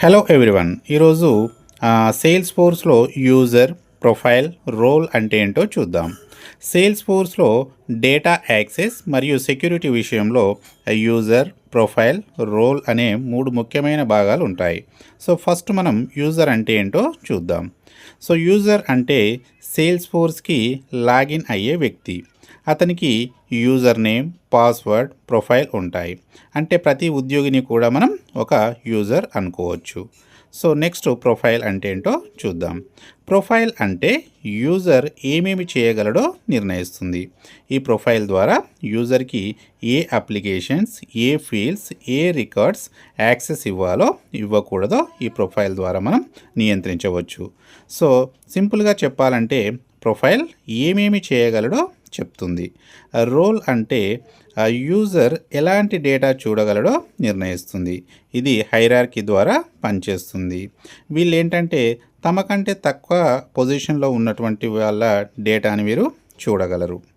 Hello everyone ఈరోజు sales ఫోర్స్లో user profile role అంటే ఏంటో చూద్దాం. సేల్స్ ఫోర్స్లో డేటా యాక్సెస్ మరియు సెక్యూరిటీ విషయంలో యూజర్ ప్రొఫైల్ రోల్ అనే మూడు ముఖ్యమైన భాగాలు ఉంటాయి. సో ఫస్ట్ మనం యూజర్ అంటే ఏంటో చూద్దాం. సో యూజర్ అంటే సేల్స్ ఫోర్స్కి లాగిన్ అయ్యే వ్యక్తి. అతనికి యూజర్ నేమ్ పాస్వర్డ్ ప్రొఫైల్ ఉంటాయి. అంటే ప్రతి ఉద్యోగిని కూడా మనం ఒక యూజర్ అనుకోవచ్చు. సో నెక్స్ట్ ప్రొఫైల్ అంటే ఏంటో చూద్దాం. ప్రొఫైల్ అంటే యూజర్ ఏమేమి చేయగలడో నిర్ణయిస్తుంది. ఈ ప్రొఫైల్ ద్వారా యూజర్కి ఏ అప్లికేషన్స్ ఏ ఫీల్డ్స్ ఏ రికార్డ్స్ యాక్సెస్ ఇవ్వాలో ఇవ్వకూడదో ఈ ప్రొఫైల్ ద్వారా మనం నియంత్రించవచ్చు. సో సింపుల్గా చెప్పాలంటే ప్రొఫైల్ ఏమేమి చేయగలడో చెప్తుంది. రోల్ అంటే ఆ యూజర్ ఎలాంటి డేటా చూడగలడో నిర్ణయిస్తుంది. ఇది హైరార్కీ ద్వారా పనిచేస్తుంది. వీళ్ళు ఏంటంటే తమ కంటే తక్కువ పొజిషన్లో ఉన్నటువంటి వాళ్ళ డేటాని వీరు చూడగలరు.